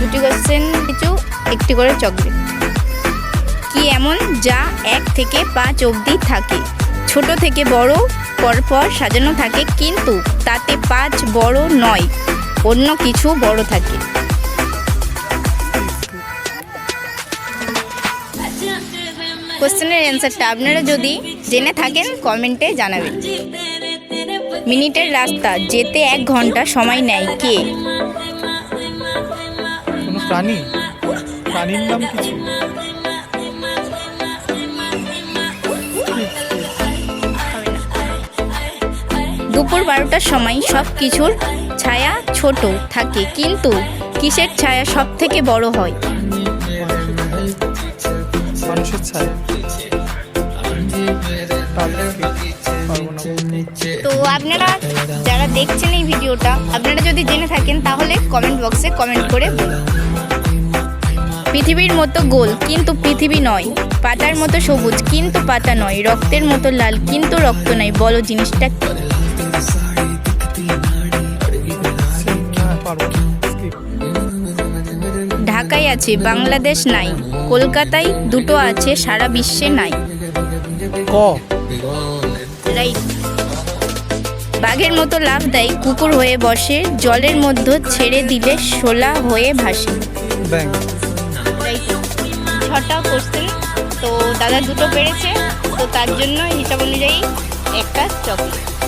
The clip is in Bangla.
দুটি কোশ্চেন পিছু একটি করে চকলেট। কি এমন যা এক থেকে পাঁচ অবধি থাকে? ছোট থেকে বড়, পরপর সাজানো থাকে কিন্তু তাতে পাঁচ বড় নয়, অন্য কিছু বড় থাকে। কোশ্চেনের অ্যান্সারটা আপনারা যদি জেনে থাকেন, কমেন্টে জানাবেন। মিনিটের রাস্তা, যেতে এক ঘণ্টা সময় নেয় কে? প্রাণী? প্রাণীর নাম কিছু দুপুর বারোটার সময় সব কিছুর ছায়া ছোট থাকে কিন্তু কিসের ছায়া সব থেকে বড় হয়? মানুষের ছায়া। তো আপনারা যারা দেখছেন এই ভিডিওটা আপনারা যদি জেনে থাকেন তাহলে কমেন্ট বক্সে কমেন্ট করে বলুন। পৃথিবীর মতো গোল কিন্তু পৃথিবী নয়। পাতার মতো সবুজ কিন্তু পাতা নয়। রক্তের মতো লাল কিন্তু রক্ত নয়। বলো জিনিসটা কি? ঢাকায় আছে বাংলাদেশ নাই। কলকাতায় দুটো আছে সারা বিশ্বে নাই। ক? রাইট। বাঘের মতো লাভ দেয় কুকুর হয়ে বসে জলের মধ্যে ছেড়ে দিলে শোলা হয়ে ভাসে। ব্যাং। রাইট ছটা করছেন তো দাদা দুটো পেরেছে তো তার জন্য হিসাব অনুযায়ী একটা চকলেট।